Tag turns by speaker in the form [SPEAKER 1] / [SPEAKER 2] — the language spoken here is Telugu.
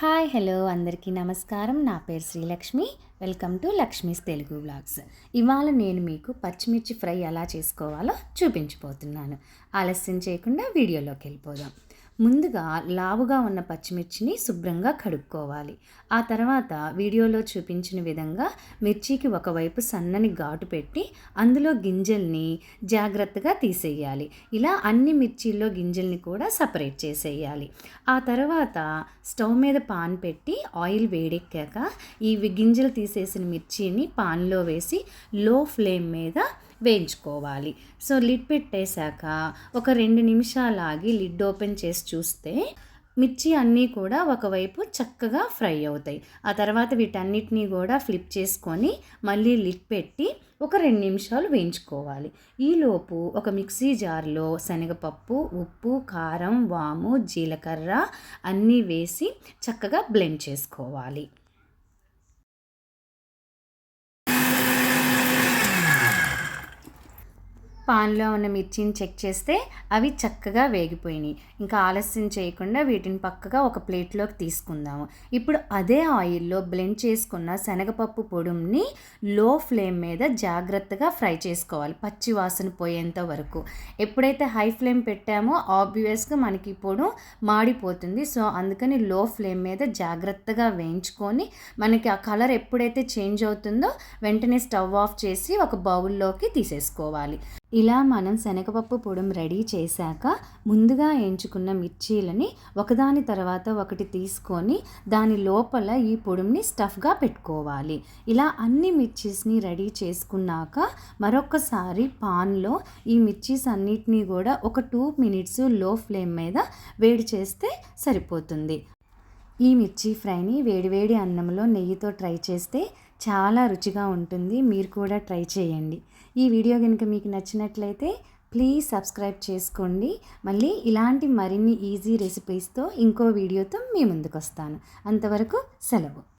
[SPEAKER 1] హాయ్ హలో అందరికీ నమస్కారం. నా పేరు Srilakshmi. Welcome to Lakshmi's Telugu blogs ఇవాళ నేను మీకు పచ్చిమిర్చి ఫ్రై ఎలా చేసుకోవాలో చూపించిపోతున్నాను ఆలస్యం చేయకుండా వీడియోలోకి వెళ్ళిపోదాం. ముందుగా లావుగా ఉన్న పచ్చిమిర్చిని శుభ్రంగా కడుక్కోవాలి. ఆ తర్వాత వీడియోలో చూపించిన విధంగా మిర్చికి ఒకవైపు సన్నని ఘాటు పెట్టి అందులో గింజల్ని జాగ్రత్తగా తీసేయాలి. ఇలా అన్ని మిర్చిల్లో గింజల్ని కూడా సపరేట్ చేసేయాలి. ఆ తర్వాత స్టవ్ మీద పాన్ పెట్టి ఆయిల్ వేడెక్కాక ఈ గింజలు తీసేసిన మిర్చిని పాన్లో వేసి లో ఫ్లేమ్ మీద వేయించుకోవాలి. సో లిడ్ పెట్టేశాక ఒక రెండు నిమిషాలు ఆగి లిడ్ ఓపెన్ చేసి చూస్తే మిర్చి అన్నీ కూడా ఒకవైపు చక్కగా ఫ్రై అవుతాయి. ఆ తర్వాత వీటన్నిటినీ కూడా ఫ్లిప్ చేసుకొని మళ్ళీ లిడ్ పెట్టి ఒక రెండు నిమిషాలు వేయించుకోవాలి. ఈలోపు ఒక మిక్సీ జార్లో శనగపప్పు ఉప్పు కారం వాము జీలకర్ర అన్నీ వేసి చక్కగా బ్లెండ్ చేసుకోవాలి. పాన్లో ఉన్న మిర్చిని చెక్ చేస్తే అవి చక్కగా వేగిపోయినాయి. ఇంకా ఆలస్యం చేయకుండా వీటిని పక్కగా ఒక ప్లేట్లోకి తీసుకుందాము. ఇప్పుడు అదే ఆయిల్లో బ్లెండ్ చేసుకున్న శనగపప్పు పొడుంని లో ఫ్లేమ్ మీద జాగ్రత్తగా ఫ్రై చేసుకోవాలి. పచ్చి వాసన పోయేంత వరకు. ఎప్పుడైతే హై ఫ్లేమ్ పెట్టామో ఆబ్వియస్గా మనకి పొడు మాడిపోతుంది. సో అందుకని లో ఫ్లేమ్ మీద జాగ్రత్తగా వేయించుకొని మనకి ఆ కలర్ ఎప్పుడైతే చేంజ్ అవుతుందో వెంటనే స్టవ్ ఆఫ్ చేసి ఒక బౌల్లోకి తీసేసుకోవాలి. ఇలా మనం శనగపప్పు పొడం రెడీ చేశాక ముందుగా ఎంచుకున్న మిర్చీలని ఒకదాని తర్వాత ఒకటి తీసుకొని దాని లోపల ఈ పొడుంని స్టఫ్గా పెట్టుకోవాలి. ఇలా అన్ని మిర్చీస్ని రెడీ చేసుకున్నాక మరొకసారి పాన్లో ఈ మిర్చీస్ అన్నిటినీ కూడా ఒక టూ మినిట్స్లో ఫ్లేమ్ మీద వేడి చేస్తే సరిపోతుంది. ఈ మిర్చి ఫ్రైని వేడివేడి అన్నంలో నెయ్యితో ట్రై చేస్తే చాలా రుచిగా ఉంటుంది. మీరు కూడా ట్రై చేయండి. ఈ వీడియో కనుక మీకు నచ్చినట్లయితే ప్లీజ్ సబ్స్క్రైబ్ చేసుకోండి. మళ్ళీ ఇలాంటి మరిన్ని ఈజీ రెసిపీస్తో ఇంకో వీడియోతో మీ ముందుకు వస్తాను అంతవరకు సెలవు.